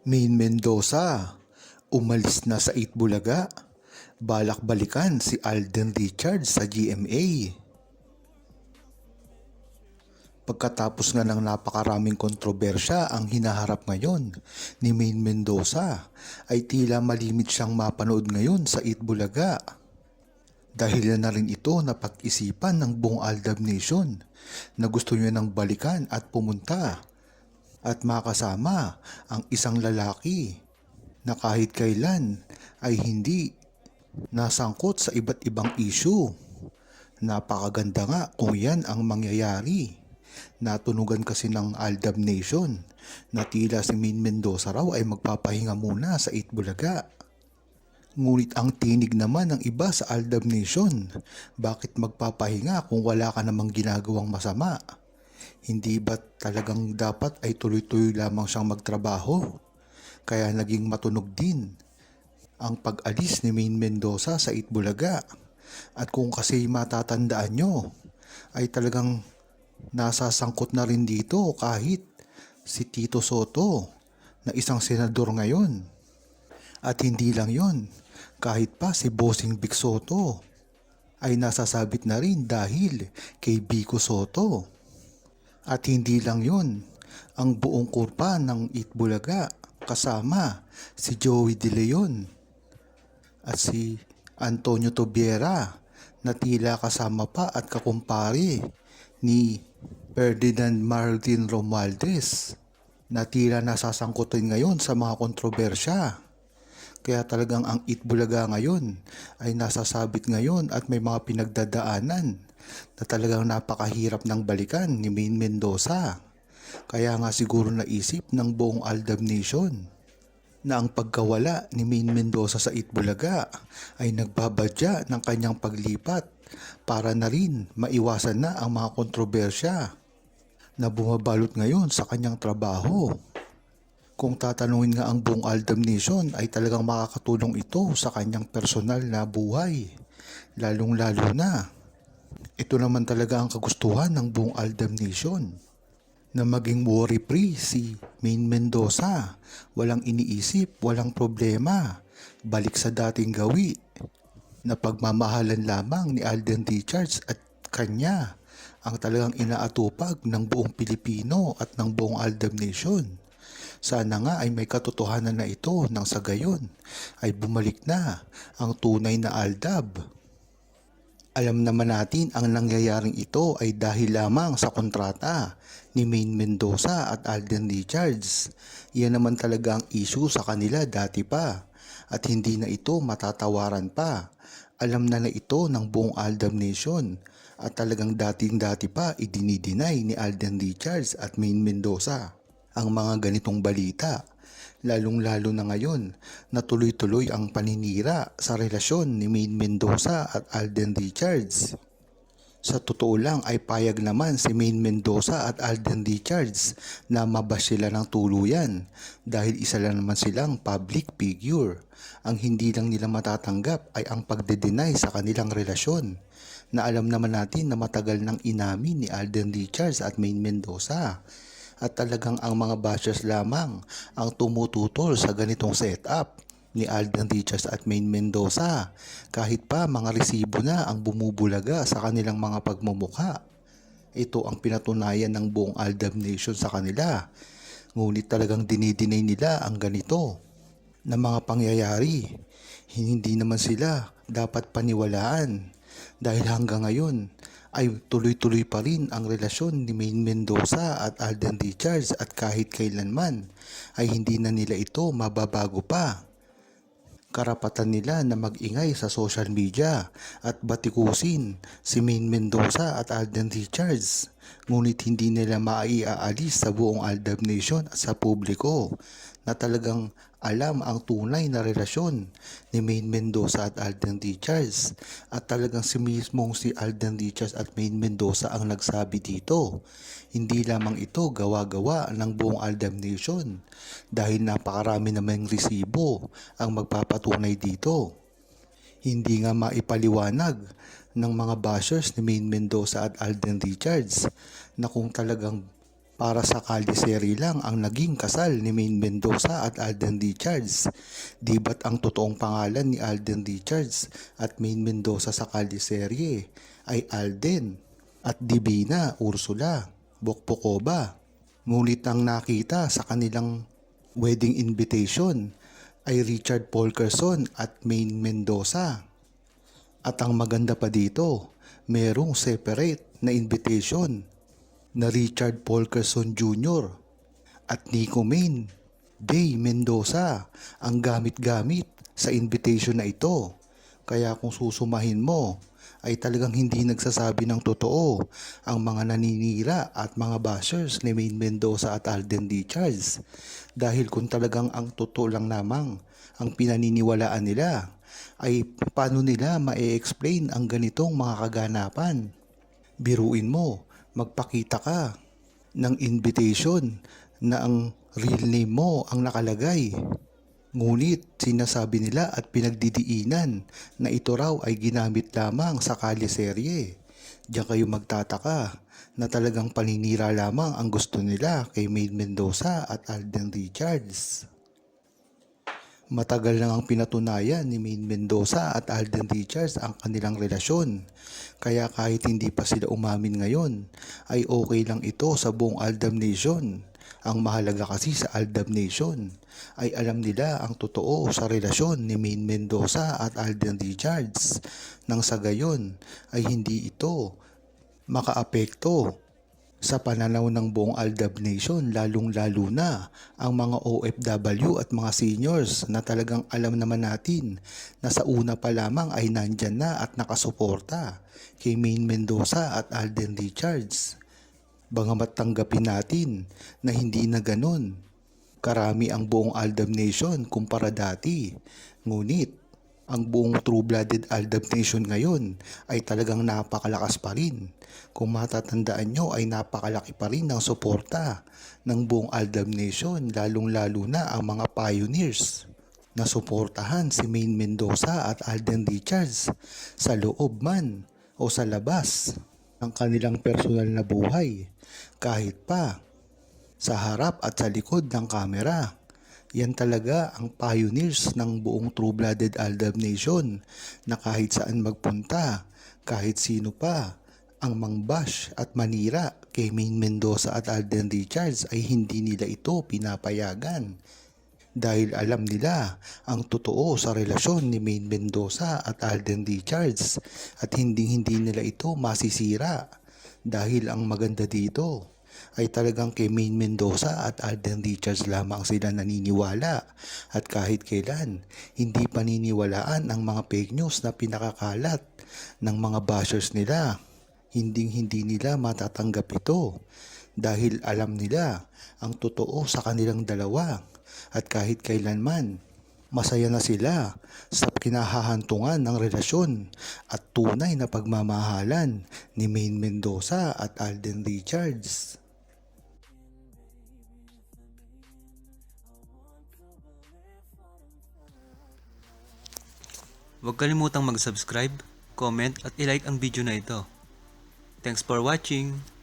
Main Mendoza, umalis na sa Itbulaga. Balak balikan si Alden Richards sa GMA. Pagkatapos nga ng napakaraming kontrobersya ang hinaharap ngayon ni Main Mendoza ay tila malimit siyang mapanood ngayon sa Itbulaga. Dahil na rin ito na pag-isipan ng buong Aldab Nation na gusto niya nang balikan at pumunta at makasama ang isang lalaki na kahit kailan ay hindi nasangkot sa iba't ibang issue. Napakaganda nga kung yan ang mangyayari. Natunugan kasi ng Aldab Nation na tila si Min Mendoza raw ay magpapahinga muna sa Itbulaga. Ngunit ang tinig naman ng iba sa Aldab Nation, bakit magpapahinga kung wala ka namang ginagawang masama? Hindi ba talagang dapat ay tuloy-tuloy lamang siyang magtrabaho? Kaya naging matunog din ang pag-alis ni Main Mendoza sa Itbulaga. At kung kasi matatandaan nyo, ay talagang nasasangkot na rin dito kahit si Tito Soto na isang senador ngayon. At hindi lang yon, kahit pa si Bossing Vic Soto ay nasasabit na rin dahil kay Biko Soto. At hindi lang yon, ang buong kurpa ng Itbulaga kasama si Joey De Leon at si Antonio Tobiera na tila kasama pa at kakumpare ni Ferdinand Martin Romualdez na tila nasasangkutin ngayon sa mga kontrobersya. Kaya talagang ang Itbulaga ngayon ay nasasabit ngayon at may mga pinagdadaanan na talagang napakahirap ng balikan ni Main Mendoza. Kaya nga siguro naisip ng buong Aldab Nation na ang pagkawala ni Main Mendoza sa Itbulaga ay nagbabadya ng kanyang paglipat para na rin maiwasan na ang mga kontrobersya na bumabalot ngayon sa kanyang trabaho. Kung tatanungin nga ang buong Aldam Nation ay talagang makakatulong ito sa kanyang personal na buhay. Lalong lalo na. Ito naman talaga ang kagustuhan ng buong Aldam Nation. Na maging worry-free si Main Mendoza. Walang iniisip, walang problema. Balik sa dating gawi. Na pagmamahalan lamang ni Alden Richards at kanya ang talagang inaatupag ng buong Pilipino at ng buong Aldam Nation. Sana nga ay may katotohanan na ito nang sa gayon ay bumalik na ang tunay na Aldab. Alam naman natin ang nangyayaring ito ay dahil lamang sa kontrata ni Main Mendoza at Alden Richards. Yan naman talaga ang issue sa kanila dati pa at hindi na ito matatawaran pa. Alam na na ito ng buong Aldam Nation at talagang dating dati pa idinideny ni Alden Richards at Main Mendoza ang mga ganitong balita. Lalong-lalo na ngayon na tuloy-tuloy ang paninira sa relasyon ni Main Mendoza at Alden Richards. Sa totoo lang ay payag naman si Main Mendoza at Alden Richards na mabash sila ng tuluyan dahil isa lang naman silang public figure. Ang hindi lang nila matatanggap ay ang pagde-deny sa kanilang relasyon na alam naman natin na matagal nang inamin ni Alden Richards at Main Mendoza at talagang ang mga bashers lamang ang tumututol sa ganitong setup ni Alden Richards at Main Mendoza kahit pa mga resibo na ang bumubulaga sa kanilang mga pagmumuka. Ito ang pinatunayan ng buong Aldab Nation sa kanila. Ngunit talagang dinidinay nila ang ganito na mga pangyayari. Hindi naman sila dapat paniwalaan dahil hanggang ngayon ay tuloy-tuloy pa rin ang relasyon ni Main Mendoza at Alden Richards at kahit kailanman ay hindi na nila ito mababago pa. Karapatan nila na mag-ingay sa social media at batikusin si Main Mendoza at Alden Richards ngunit hindi nila maiaalis sa buong Aldab Nation at sa publiko na talagang alam ang tunay na relasyon ni Main Mendoza at Alden Richards at talagang si mismong si Alden Richards at Main Mendoza ang nagsabi dito. Hindi lamang ito gawa-gawa ng buong Aldam Nation dahil napakarami namang resibo ang magpapatunay dito. Hindi nga maipaliwanag ng mga bashers ni Main Mendoza at Alden Richards na kung talagang para sa kaldiseri lang ang naging kasal ni Maine Mendoza at Alden Richards. Di ba't ang totoong pangalan ni Alden Richards at Maine Mendoza sa kaldiseri ay Alden at Divina Ursula Bokpokova. Ngunit ang nakita sa kanilang wedding invitation ay Richard Polkerson at Maine Mendoza. At ang maganda pa dito, merong separate na invitation na Richard Polkerson Jr. at Nico Main Day Mendoza ang gamit-gamit sa invitation na ito. Kaya kung susumahin mo, ay talagang hindi nagsasabi ng totoo ang mga naninira at mga bashers ni Main Mendoza at Alden Richards. Dahil kung talagang ang totoo lang namang ang pinaniniwalaan nila, ay paano nila ma-explain ang ganitong mga kaganapan? Biruin mo, magpakita ka ng invitation na ang real name mo ang nakalagay. Ngunit sinasabi nila at pinagdidiinan na ito raw ay ginamit lamang sa kalyeserye. Diyan kayo magtataka na talagang paninira lamang ang gusto nila kay Maid Mendoza at Alden Richards. Matagal na ang pinatunayan ni Maine Mendoza at Alden Richards ang kanilang relasyon. Kaya kahit hindi pa sila umamin ngayon, ay okay lang ito sa buong Aldam Nation. Ang mahalaga kasi sa Aldam Nation ay alam nila ang totoo sa relasyon ni Maine Mendoza at Alden Richards. Nang sa gayon ay hindi ito makaapekto sa pananaw ng buong Aldab Nation lalong-lalo na ang mga OFW at mga seniors na talagang alam naman natin na sa una pa lamang ay nandyan na at nakasuporta kay Maine Mendoza at Alden Richards. Bangamat tanggapin natin na hindi na ganun. Karami ang buong Aldab Nation kumpara dati. Ngunit ang buong true-blooded Aldab Nation ngayon ay talagang napakalakas pa rin. Kung matatandaan nyo ay napakalaki pa rin ng suporta ng buong Aldab Nation lalong-lalo na ang mga pioneers na suportahan si Maine Mendoza at Alden Richards sa loob man o sa labas ng kanilang personal na buhay kahit pa sa harap at sa likod ng kamera. Yan talaga ang pioneers ng buong true-blooded Aldab Nation na kahit saan magpunta, kahit sino pa, ang mangbash at manira kay Maine Mendoza at Alden Richards ay hindi nila ito pinapayagan. Dahil alam nila ang totoo sa relasyon ni Maine Mendoza at Alden Richards at hindi hindi nila ito masisira. Dahil ang maganda dito, ay talagang kay Maine Mendoza at Alden Richards lamang sila naniniwala at kahit kailan hindi paniniwalaan ang mga fake news na pinakakalat ng mga bashers nila. Hinding hindi nila matatanggap ito dahil alam nila ang totoo sa kanilang dalawa at kahit kailanman Masaya na sila sa kinahahantungan ng relasyon at tunay na pagmamahalan ni Maine Mendoza at Alden Richards. Huwag kalimutang mag-subscribe, comment at ilike ang video na ito. Thanks for watching!